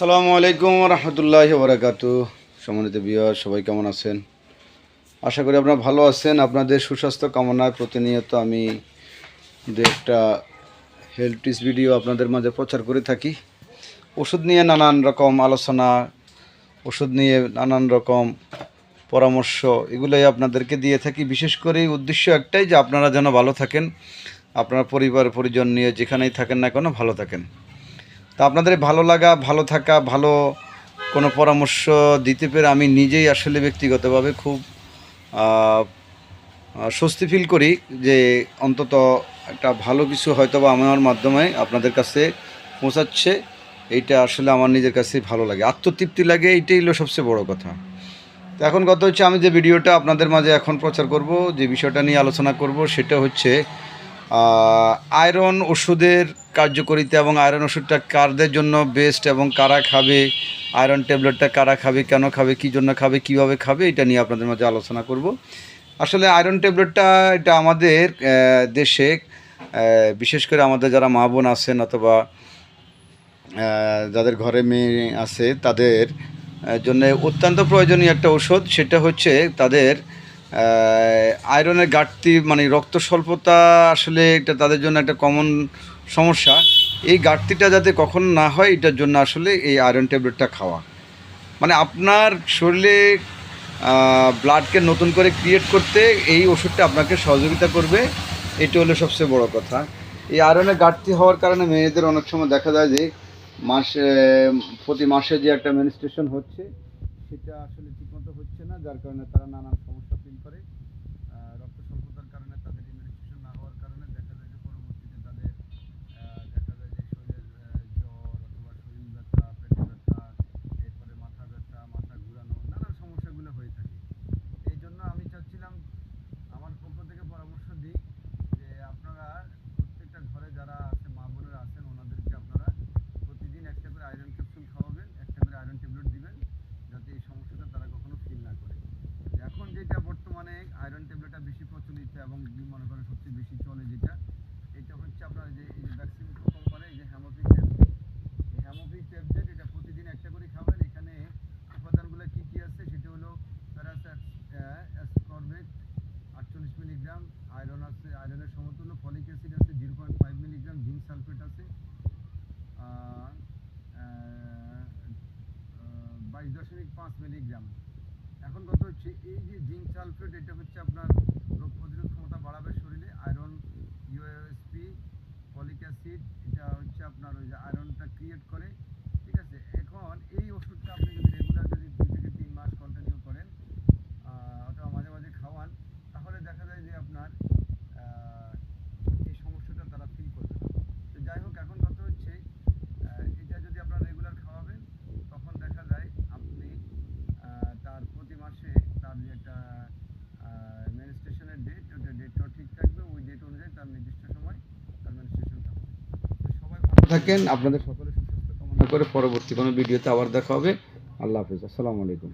আসসালামু আলাইকুম রহমতুল্লাহ বরাকাতু সম্মানিত বিয়ার সবাই কেমন আছেন? আশা করি আপনারা ভালো আছেন। আপনাদের সুস্বাস্থ্য কামনায় প্রতিনিয়ত আমি দু একটা হেলথ টিপস ভিডিও আপনাদের মাঝে প্রচার করে থাকি। ওষুধ নিয়ে নানান রকম আলোচনা, ওষুধ নিয়ে নানান রকম পরামর্শ, এগুলোই আপনাদেরকে দিয়ে থাকি। বিশেষ করে উদ্দেশ্য একটাই যে আপনারা যেন ভালো থাকেন, আপনার পরিবার, পরিজন নিয়ে যেখানেই থাকেন না কেন ভালো থাকেন। তা আপনাদের ভালো লাগা, ভালো থাকা, ভালো কোনো পরামর্শ দিতে পেরে আমি নিজেই আসলে ব্যক্তিগতভাবে খুব স্বস্তি ফিল করি যে অন্তত একটা ভালো কিছু হয়তো বা আমার মাধ্যমে আপনাদের কাছে পৌঁছাচ্ছে। এইটা আসলে আমার নিজের কাছে ভালো লাগে। আত্মতৃপ্তি লাগে, এইটাই হলো সবচেয়ে বড় কথা। তো এখন কথা হচ্ছে আমি যে ভিডিওটা আপনাদের মাঝে এখন প্রচার করব, যে বিষয়টা নিয়ে আলোচনা করব, সেটা হচ্ছে আয়রন ওষুধের কার্যকারিতা এবং আয়রন ওষুধটা কারদের জন্য বেস্ট এবং কারা খাবে, আয়রন ট্যাবলেটটা কারা খাবে, কেন খাবে, কী জন্য খাবে, কীভাবে খাবে, এটা নিয়ে আপনাদের মাঝে আলোচনা করব। আসলে আয়রন ট্যাবলেটটা এটা আমাদের দেশে বিশেষ করে আমাদের যারা মা বোন আছেন অথবা যাদের ঘরে মেয়ে আছে, তাদের জন্য অত্যন্ত প্রয়োজনীয় একটা ওষুধ সেটা হচ্ছে তাদের আয়রনের ঘাটতি মানে রক্ত স্বল্পতা আসলে এটা তাদের জন্য একটা কমন সমস্যা। এই ঘাটতিটা যাতে কখনো না হয়, এটার জন্য আসলে এই আয়রন ট্যাবলেটটা খাওয়া। মানে আপনার শরীরে ব্লাডকে নতুন করে ক্রিয়েট করতে এই ওষুধটা আপনাকে সহযোগিতা করবে। এটা হলো সবচেয়ে বড় কথা। এই আয়রনের ঘাটতি হওয়ার কারণে মেয়েদের অনেক সময় দেখা যায় যে, মাসে, প্রতি মাসে যে একটা মেনিস্ট্রেশন হচ্ছে, সেটা আসলে ঠিকমতো হচ্ছে না, যার কারণে তারা নানান সমস্যা করে আহ, রক্ত স্বল্পতার কারণে তাদের ইমিউনিটেশন না হওয়ার কারণে দেখা যায় যে পরবর্তীতে তাদের আহ, দেখা যায় যে শরীরের আহ, জ্বর অথবা শরীর ব্যথা পেটে ব্যথা এরপরে মাথা ব্যথা মাথা ঘুরানো নানান সমস্যাগুলো হয়ে থাকে এই জন্য আমি চাচ্ছিলাম আমার পক্ষ থেকে পরামর্শ দিই যে আপনারা প্রত্যেকটা ঘরে যারা আছে মা বোনেরা আছেন ওনাদেরকে আপনারা প্রতিদিন একটা করে আয়রন ক্যাপসুল খাওয়াবেন একটা করে আয়রন ট্যাবলেট দিবেন যাতে এই সমস্যাটা তারা কখনো ফিল না করে এখন যেটা বর্তমানে আয়রন ট্যাবলেটটা বেশি প্রচলিত এবং মনে করেন সবচেয়ে বেশি চলে যেটা, এটা হচ্ছে আপনার যে এই যে ভ্যাকসিন কোম্পানি এই যে হ্যামোফিক ট্যাবলেট এই হ্যামোফিক ট্যাবলেট এটা প্রতিদিন একটা করে খাবেন, এখানে উপাদানগুলো কি কি আছে? সেটা হলো প্যারাসাসকর্বেট আটচল্লিশ মিলিগ্রাম আয়রন আছে আয়রনের সমতুল্য ফলিক অ্যাসিড আছে zero point five milligram zinc sulphate আছে বাইশ দশমিক পাঁচ মিলিগ্রাম। এখন কথা হচ্ছে এই যে জিঙ্ক সালফেট, এটা হচ্ছে আপনার রোগ প্রতিরোধ ক্ষমতা বাড়াবে, শরীরে আয়রন ইউএসপি ফলিক অ্যাসিড এটা হচ্ছে আপনার ওই যে আয়রনটা ক্রিয়েট করে ঠিক আছে এখন এই ওষুধটা আপনি যদি রেগুলার যদি দুই থেকে তিন মাস কন্টিনিউ করেন আহ, অথবা মাঝে মাঝে খাওয়ান তাহলে দেখা যায় যে আপনার আহ, এই সমস্যাটা তারা ফিল করবে না। তো যাই হোক এখন কথা হচ্ছে আহ, এটা যদি আপনারা রেগুলার খাওয়াবেন তখন দেখা যায় আপনি আহ, তার প্রতি মাসে তার যে একটা মেনিস্ট্রেশনের ডেট ওটা ডেটটাও ঠিক থাকবে ওই ডেট অনুযায়ী তার নির্দিষ্ট সময় তার মেনিস্ট্রেশনটা হবে তো সবাই ভালো থাকেন। আপনাদের সকলের সুস্বাস্থ্য কামনা করে পরবর্তী কোনো ভিডিওতে আবার দেখা হবে। আল্লাহ হাফিজ। আসসালামু আলাইকুম।